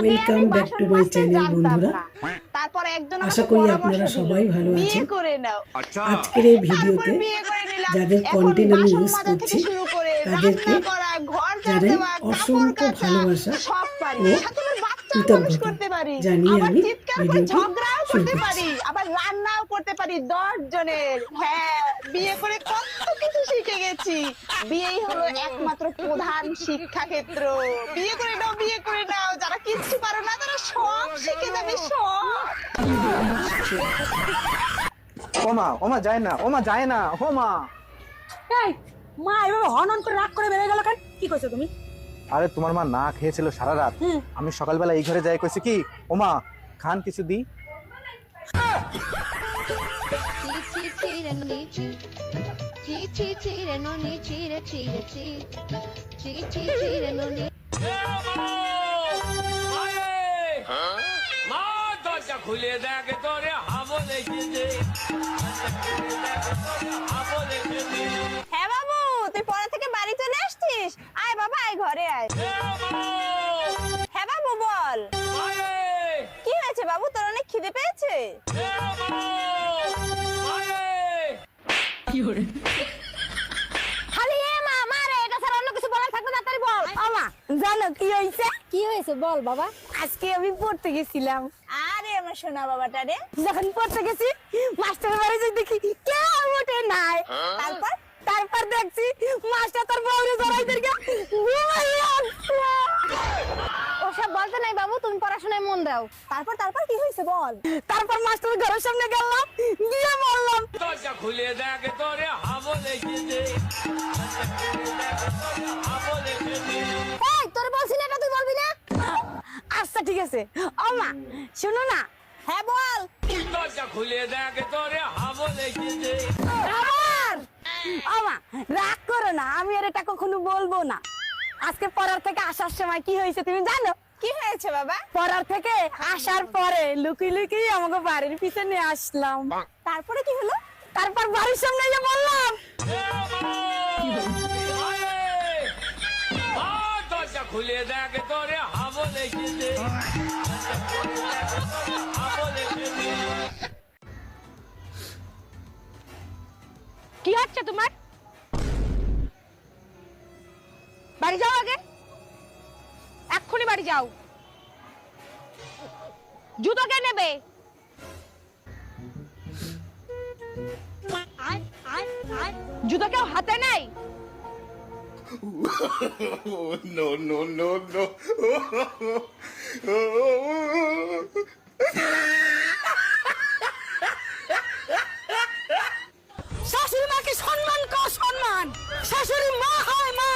Welcome back to my channel বন্ধুরা তারপর একজন আশা করি আপনারা সবাই ভালো আছেন করে নাও আজকের এই ভিডিওতে। যাদের কন্টেন্ট আমি ইউজ করছি করে তাদেরকে রান্না করা, ঘর ঝাড় জানাই অসংখ্য ভালোবাসা সব পারি। ও কৃতজ্ঞতা করতে পারি। জানিয়ে আমি ভিডিওটি শুরু করছি। পারি দশ জনের। হ্যাঁ বিয়ে করে কত কিছু শিখে গেছি। বিয়েই হলো একমাত্র প্রধান শিক্ষা ক্ষেত্র বিয়ে করে নাও বিয়ে করে নাও। যারা কিচ্ছু পারো না তারা সব শিখে যাবে সব। ওমা ওমা যায় না ওমা যায় না ওমা। এই মা এভাবে হন হন করে রাগ করে বেড়ে গেল কেন? কি করছ তুমি? আরে তোমার মা না খেয়েছিল সারা রাত আমি সকালবেলা এই ঘরে যাই কইছি কি ওমা খান কিছু দি। Chi re no chi chi re no তোরে হাবল এসেছে হাবল এসেছে হ্যাঁ বাবু, তুই পরে থেকে বাড়ি চলে আসছিস? আয় বাবা, আয় ঘরে আয়। হ্যাঁ বাবু, বল। কি হয়েছে বাবু? তোর অনেক খিদে পেয়েছে? খালি এ মা মারে এটা ছাড়া অন্য কিছু বলার থাকলে তাড়াতাড়ি বল। আমা জানো কি হয়েছে কি হয়েছে বল বাবা। আজকে আমি পড়তে গেছিলাম। আরে আমার সোনা বাবাটা রে। যখন পড়তে গেছি মাস্টারের বাড়ি যাই দেখি কেউ ওঠে নাই তারপর তারপর দেখছি মাস্টার তার বউরে জড়াই দেখে ঘুমাইয়া ওসব বলতে নাই বাবু তুমি পড়াশোনায় মন দাও তারপর তারপর কি হয়েছে বল তারপর মাস্টারের ঘরের সামনে গেলাম গিয়ে বললাম দরজা খুলে দেখ তোরে হাবল এসেছে হাবল এসেছে এই তোর বলছি না এটা তুই বলবি না? আচ্ছা ঠিক আছে। আমা শোনো না। হ্যাঁ বল। দরজা খুলে দেখ তোরে হাবল এসেছে আবার আমা রাগ করো না আমি আর এটা কখনো বলব না। আজকে পড়ার থেকে আসার সময় কি হয়েছে তুমি জানো? কি হয়েছে বাবা? পড়ার থেকে আসার পরে লুকি লুকি আমাকে বাড়ির পিছনে আসলাম। তারপরে কি হলো? তারপর বাড়ির সামনে এসে বললাম। কি হচ্ছে তোমার? বাড়ি যাও আগে। এক্ষুনি বাড়ি যাও। জুতো কে নেবে? জুতো কেউ হাতে নেই? শাশুড়ি মাকে সম্মান কর সম্মান। শাশুড়ি মা হয় মা।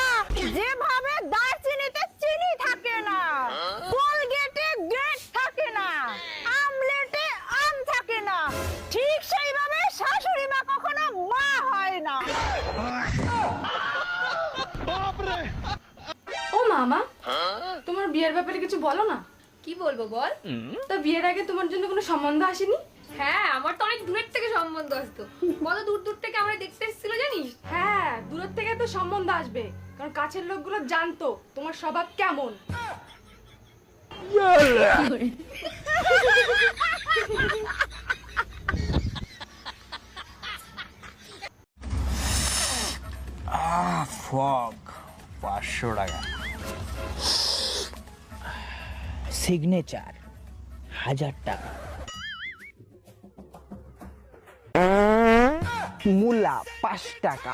তোমার বিয়ের ব্যাপারে কিছু বলো না? কি বলব বল? তা বিয়ের আগে তোমার জন্য কোনো সম্বন্ধ আসেনি? হ্যাঁ আমার তো অনেক দূরের থেকে সম্বন্ধ আসতো। কত দূর দূর থেকে আমরা দেখতে এসেছিল জানিস? হ্যাঁ দূরের থেকে তো সম্বন্ধ আসবে। কারণ কাছের লোকগুলো জানতো তোমার স্বভাব কেমন। ফগ পাঁচশো টাকা। সিগনেচার হাজার টাকা। মূলা পাঁচ টাকা।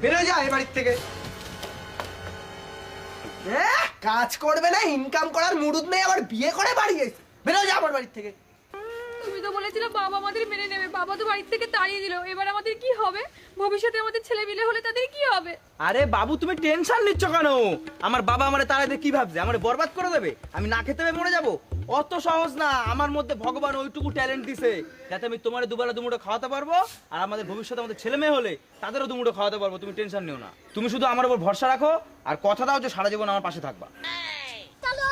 বেরো যা বাড়ির থেকে। এহ, কাজ করবে না ইনকাম করার মুরুদ নেই আবার বিয়ে করে বাড়ি এসে বেরো যা আমার বাড়ির থেকে। তুমি তো বলেছিলে বাবা আমাদের মেনে নেবে। বাবা তো বাড়ির থেকে তাড়িয়ে দিল। এবার আমাদের কি হবে? ভবিষ্যতে আমাদের ছেলে মিলে হলে তাদের কি হবে? আরে বাবু তুমি টেনশন নিচ্ছ কেন? আমার বাবা আমার তাড়াতে কি ভাবছে? আমার বরবাদ করে দেবে? আমি না খেতে পেয়ে মরে যাব? অত সহজ না। আমার মধ্যে ভগবান ওইটুকু ট্যালেন্ট দিছে যাতে আমি তোমার দুবেলা দুমুটো খাওয়াতে পারব আর আমাদের ভবিষ্যতে আমাদের ছেলে মেয়ে হলে তাদেরও দুমুটো খাওয়াতে পারব। তুমি টেনশন নিও না। তুমি শুধু আমার উপর ভরসা রাখো আর কথা দাও যে সারা জীবন আমার পাশে থাকবা। চলো!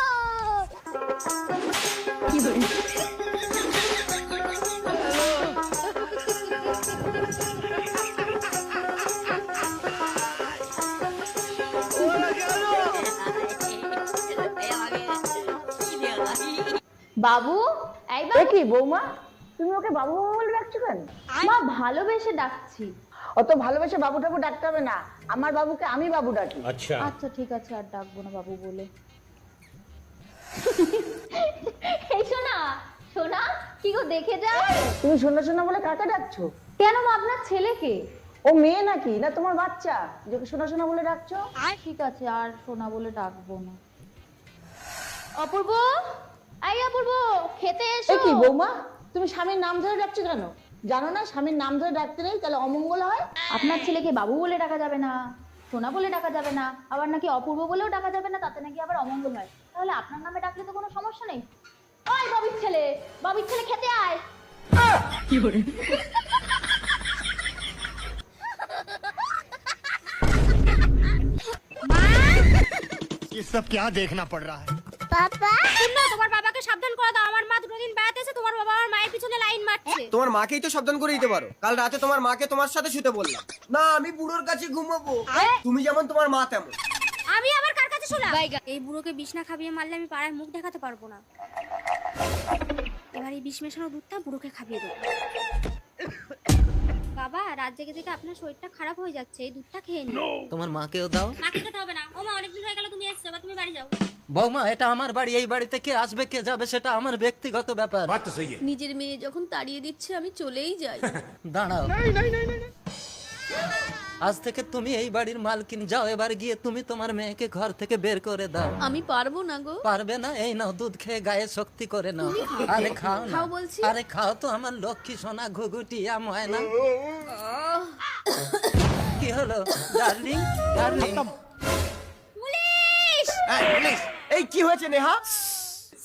বাবু? এই বাবু। কি বৌমা? তুমি ওকে বাবু বাবু বলে ডাকছো কেন? মা ভালোবেসে ডাকছি। অত ভালোবেসে বাবু টাবু ডাকতে হবে না। আমার বাবুকে আমি বাবু ডাকি। আচ্ছা। আচ্ছা ঠিক আছে আর ডাকবো না বাবু বলে। এই শোনা শোনা কি গো দেখে যাও। তুমি শোনা শোনা বলে কাকে ডাকছো? কেন মা আপনার ছেলেকে? ও মেয়ে নাকি? না তোমার বাচ্চা। যাকে শোনা শোনা বলে ডাকছো? ঠিক আছে আর সোনা বলে ডাকবো না। অপূর্ব? এই অপূর্ব খেতে এ এসো কি বৌমা তুমি স্বামীর নাম ধরে ডাকছো কেন জানো না স্বামীর নাম ধরে ডাকতে নেই তাহলে অমঙ্গল হয় আপনার ছেলেকে বাবু বলে ডাকা যাবে না সোনা বলে ডাকা যাবে না আবার নাকি অপূর্ব বলেও ডাকা যাবে না তাতে নাকি আবার অমঙ্গল হয় তাহলে আপনার নামে ডাকলে তো কোনো সমস্যা নেই ওই বাবির ছেলে বাবির ছেলে খেতে আয় ये सब क्या देखना पड़ रहा है তোমার বাবাকে সাবধান করে দাও। আমার মা দুটো দিন বেড়াতে এসে তোমার বাবা আমার মায়ের পিছনে লাইন মারছে। তোমার মাকেই তো সাবধান করে দিতে পারো। কাল রাতে তোমার মাকে তোমার সাথে শুতে বললাম। না আমি বুড়োর কাছে ঘুমাবো। তুমি যেমন তোমার মা তেমন। আমি আবার কার কাছে শোনা এই বুড়োকে বিছনা খাবিয়ে মারলে আমি পাড়ায় মুখ দেখাতে পারব না। এবার এই বিষ মেশানো দুধটা বুড়োকে খাবিয়ে দেবো। বাবা রাত জেগে জেগে আপনার শরীরটা খারাপ হয়ে যাচ্ছে এই দুধটা খেয়ে নিন। তোমার মাকেও দাও। মাকে খেতে হবে না। ও মা অনেকদিন হয়ে গেল তুমি এসছো এবার তুমি বাড়ি যাও। বৌমা এটা আমার বাড়ি এই বাড়িতে কে আসবে কে যাবে সেটা আমার ব্যক্তিগত ব্যাপার। নিজের মেয়ে যখন তাড়িয়ে দিচ্ছে আমি চলেই যাই। দাঁড়াও। আজ থেকে তুমি এই বাড়ির মালকিন যাও এবার গিয়ে তুমি তোমার মেয়েকে ঘর থেকে বের করে দাও। আমি পারব না গো। পারবে না এই নাও দুধ খেয়ে গায়ে শক্তি করে নাও। আরে খাও না। খাও বলছি। আরে খাও তো আমার লক্ষ্মী সোনা ঘুঘুটিয়া ময়না। কি হলো? Darling darling police! এই কি হয়েছে নেহা?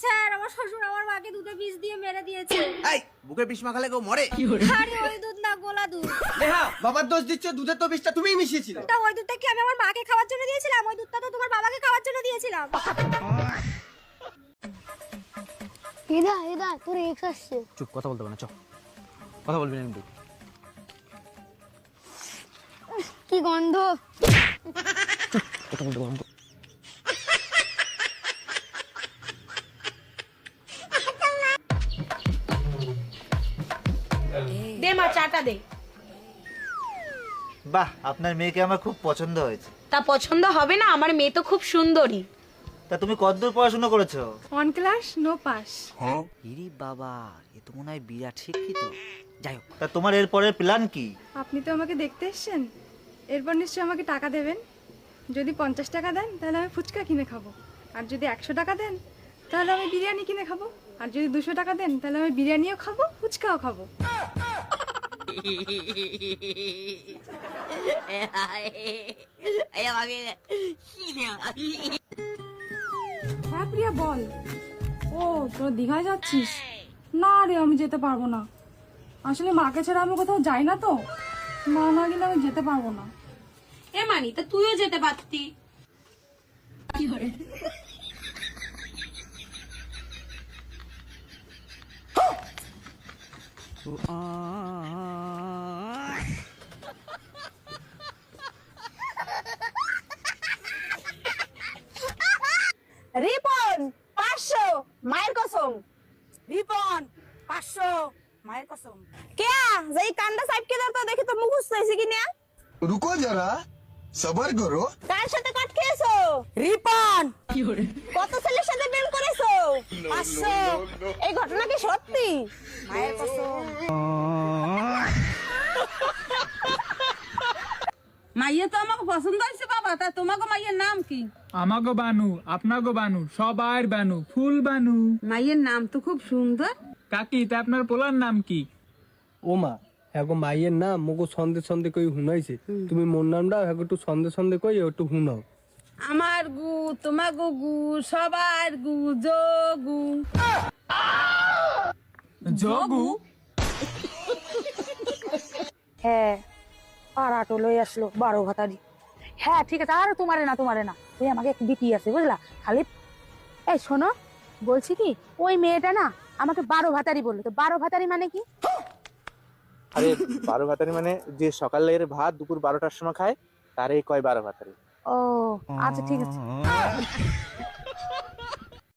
স্যার আমার শ্বশুর আমার মাকে দুধে বিষ দিয়ে মেরে দিয়েছে। এই বুকের বিষ মাখালে কেউ মরে? আরে ওই দুধ না গোলা দুধ। নেহা বাবার দোষ দিচ্ছ দুধের তো বিষটা তুমিই মিশিয়েছিলে। তা ওই দুধটা কি আমি আমার মাকে খাওয়ার জন্য দিয়েছিলাম? ওই দুধটা তো তোমার বাবাকে খাওয়ার জন্য দিয়েছিলাম। এদা এদা তোর এক্স আসছে। চুপ কথা বলতে পারে না চ। কথা বলবি না কিন্তু কি গন্ধ? কথা বলতে পারব চাটা দে বাহ আপনার মেয়েকে আমার খুব পছন্দ হয়েছে। তা পছন্দ হবে না আমার মেয়ে তো খুব সুন্দরী। তা তুমি কতদূর পড়াশোনা করেছ? ওয়ান ক্লাস নো পাস ইরি বাবা এ তো মনে হয় বিরাট শিক্ষিত। যাই হোক। তা তোমার এর পরের প্ল্যান কি? আপনি তো আমাকে দেখতে এসেছেন। এরপর নিশ্চয়ই আমাকে টাকা দেবেন। যদি পঞ্চাশ টাকা দেন তাহলে আমি ফুচকা কিনে খাব। আর যদি একশো টাকা দেন তাহলে আমি বিরিয়ানি কিনে খাব। আর যদি দুশো টাকা দেন তাহলে আমি বিরিয়ানিও খাব ফুচকাও খাব। হ্যাঁ প্রিয়া বল। ও তোর দীঘায় যাচ্ছিস? না রে আমি যেতে পারব না। আসলে মাকে ছাড়া আমি কোথাও যাই না তো। মা না গেলে আমি যেতে পারব না। এ মানি তা তুইও যেতে পারতি। রিপন, পাঁচশো, মায়ের কসম। রিপন, পাঁচশো, মায়ের কসম। কে যেই কান্ডা সাহেবকে কে তো দেখি তো মুখস্থ হয়েছে কি না রুকো যারা সবার করো। কার সাথে কাট খেয়েছো? রিপন। কত ছেলের সাথে প্রেম করেছ? পাঁচশো। এই ঘটনা কি সত্যি? মায়ের কসম। মাইয়া তো আমাকে পছন্দ হয়েছে বাবা। তা তোমাকে মাইয়ের নাম কি? আমাগো বানু আপনাগো বানু সবার বানু ফুল বানু। মাইয়ের নাম তো খুব সুন্দর। কাকি তা আপনার পোলার নাম কি? ও মা এখন মাইয়ের নাম মোকে সন্ধে সন্ধে কই হুনাইছে। তুমি মোর নামটা একটু সন্ধে সন্ধে কই একটু হুনাও। আমার গু তোমাগো গু গু সবার গু যোগু। জগু হ্যাঁ পাড়া টোলই আসলো বারো ভাতারি। হ্যাঁ ঠিক আছে আর তোমারে না তোমারে না। তুই আমাকে এক বিটি আছে বুঝলা? খালি এই শোনো বলছি কি ওই মেয়েটা না আমাকে বারো ভাতারি বলল। তো বারো ভাতারি মানে কি? আরে বারো ভাতারি মানে যে সকাল সকালের ভাত দুপুর বারোটার সময় খায় তারই কয় বারো ভাতারি। ও আচ্ছা ঠিক আছে।